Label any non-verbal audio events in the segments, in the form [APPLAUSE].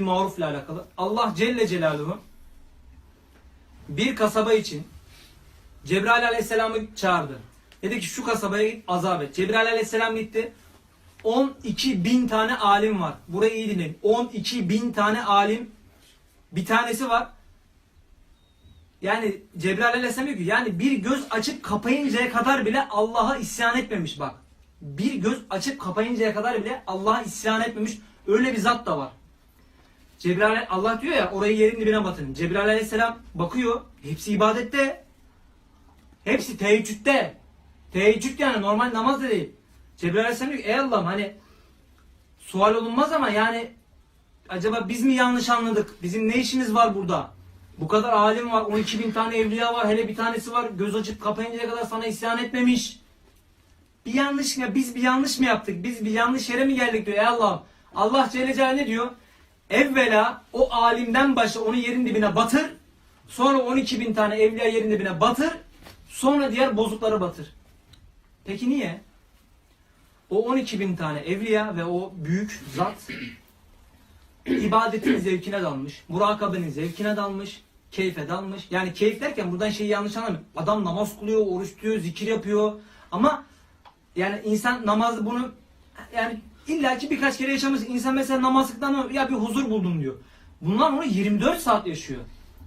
maruf ile alakalı. Allah Celle Celaluhu bir kasaba için Cebrail Aleyhisselam'ı çağırdı. Dedi ki şu kasabaya git azap et. Cebrail Aleyhisselam gitti. 12 bin tane alim var. Burayı iyi dinleyin. 12 bin tane alim. Bir tanesi var. Yani Cebrail Aleyhisselam diyor ki yani bir göz açıp kapayıncaya kadar bile Allah'a isyan etmemiş bak. Bir göz açıp kapayıncaya kadar bile Allah'a isyan etmemiş. Öyle bir zat da var. Cebrail Allah diyor ya orayı yerin dibine batırın. Cebrail Aleyhisselam bakıyor. Hepsi ibadette. Hepsi teheccüde. Teheccüd yani normal namaz da değil. Cebrail Aleyhisselam diyor ey Allah'ım hani sual olunmaz ama yani acaba biz mi yanlış anladık? Bizim ne işimiz var burada? Bu kadar alim var, 12 bin tane evliya var, hele bir tanesi var göz açıp kapayıncaya kadar sana isyan etmemiş. Bir yanlış ya biz bir yanlış mı yaptık? Biz bir yanlış yere mi geldik diyor ey Allah'ım. Allah Celle Celaluhu ne diyor? Evvela o alimden başla onu yerin dibine batır. Sonra 12 bin tane evliya yerin dibine batır. Sonra diğer bozukları batır. Peki niye? O 12 bin tane evliya ve o büyük zat [CLEARS THROAT] ibadetin zevkine dalmış. Murakabenin zevkine dalmış. Keyfe dalmış. Yani keyif derken buradan şeyi yanlış anlamayın. Adam namaz kılıyor, oruç tutuyor, zikir yapıyor. Ama yani insan namazı bunu yani illaki birkaç kere yaşamış. İnsan mesela namazlıktan ya bir huzur buldum diyor. Bunlar onu 24 saat yaşıyor.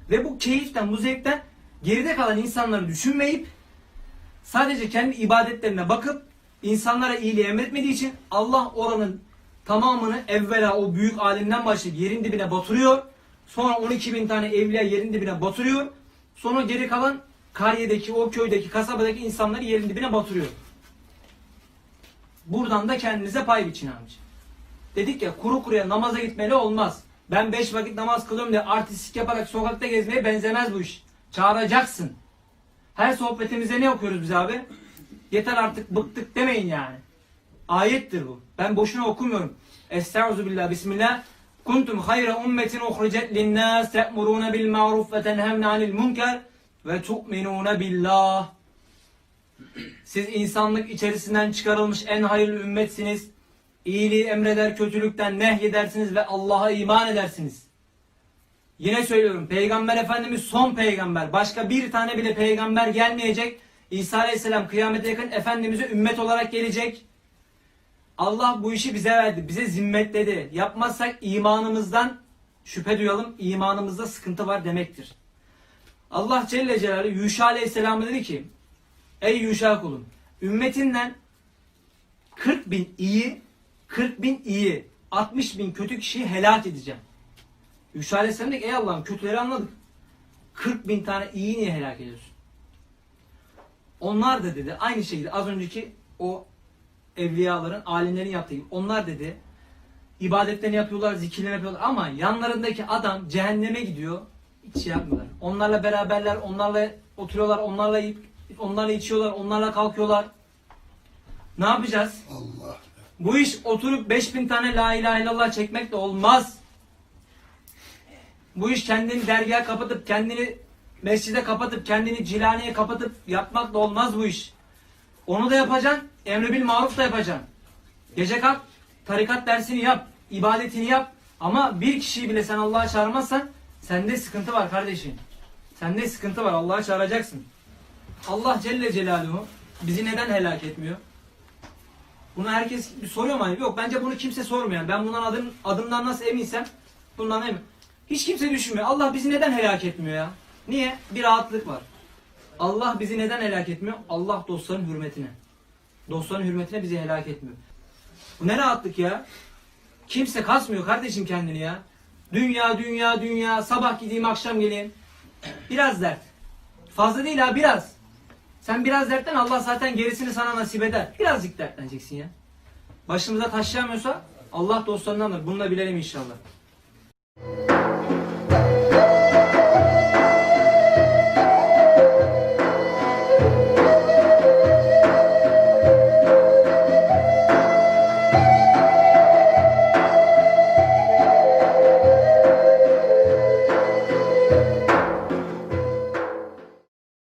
Ve bu keyiften, bu zevkten geride kalan insanları düşünmeyip sadece kendi ibadetlerine bakıp insanlara iyiliği emretmediği için Allah oranın tamamını evvela o büyük alimden başlayıp yerin dibine batırıyor. Sonra 12 bin tane evliya yerin dibine batırıyor. Sonra geri kalan Kariye'deki, o köydeki, kasabadaki insanları yerin dibine batırıyor. Buradan da kendinize pay biçin amca. Dedik ya kuru kuruya namaza gitmeli olmaz. Ben beş vakit namaz kılıyorum diye artistik yaparak sokakta gezmeye benzemez bu iş. Çağıracaksın. Her sohbetimize ne okuyoruz biz abi? Yeter artık bıktık demeyin yani. Ayettir bu. Ben boşuna okumuyorum. Estaizu billah bismillah. Kuntum hayra ummetin uhricet linnâs te'murûne bil ma'ruf ve tenhevne anil munker ve tu'minûne billah. Siz insanlık içerisinden çıkarılmış en hayırlı ümmetsiniz. İyiliği emreder, kötülükten nehyedersiniz ve Allah'a iman edersiniz. Yine söylüyorum Peygamber Efendimiz son peygamber. Başka bir tane bile peygamber gelmeyecek. İsa Aleyhisselam kıyamete yakın Efendimiz'e ümmet olarak gelecek. Allah bu işi bize verdi. Bize zimmetledi. Yapmazsak imanımızdan şüphe duyalım. imanımızda sıkıntı var demektir. Allah Celle Celaluhu Yuşa Aleyhisselam'a dedi ki Ey Yuşa kulum ümmetinden 40 bin iyi 40 bin iyi 60 bin kötü kişiyi helak edeceğim. Yuşa Aleyhisselam dedi ki ey Allah'ım kötüleri anladık. 40 bin tane iyi niye helak ediyorsun? Onlar da dedi aynı şekilde az önceki o evliyaların, alimlerin yaptığı gibi. Onlar dedi ibadetlerini yapıyorlar, zikirlerini yapıyorlar ama yanlarındaki adam cehenneme gidiyor. Hiç şey yapmıyorlar. Onlarla beraberler, onlarla oturuyorlar, onlarla yiyip, onlarla içiyorlar, onlarla kalkıyorlar. Ne yapacağız? Allah. Bu iş oturup 5000 tane la ilahe illallah çekmek de olmaz. Bu iş kendini dergaha kapatıp kendini mescide kapatıp kendini cilaneye kapatıp yapmak da olmaz bu iş. Onu da yapacaksın. Emre bil maruf da yapacaksın. Gece kalk tarikat dersini yap. ibadetini yap. Ama bir kişiyi bile sen Allah'a çağırmazsan sende sıkıntı var kardeşim. Sende sıkıntı var. Allah'a çağıracaksın. Allah Celle Celaluhu bizi neden helak etmiyor? Bunu herkes soruyor mu? Yok bence bunu kimse sormuyor. Yani Ben bundan adım, adımdan nasıl eminsem bundan emin. Hiç kimse düşünmüyor. Allah bizi neden helak etmiyor ya? Niye? Bir rahatlık var. Allah bizi neden helak etmiyor? Allah dostların hürmetine. Dostların hürmetine bizi helak etmiyor. Bu ne rahatlık ya? Kimse kasmıyor kardeşim kendini ya. Dünya, dünya, dünya. Sabah gideyim, akşam geleyim. Biraz dert. Fazla değil ha biraz. Sen biraz dertten Allah zaten gerisini sana nasip eder. Birazcık dertleneceksin ya. Başımıza taşıyamıyorsa Allah dostlarındandır. Bunu da bilelim inşallah.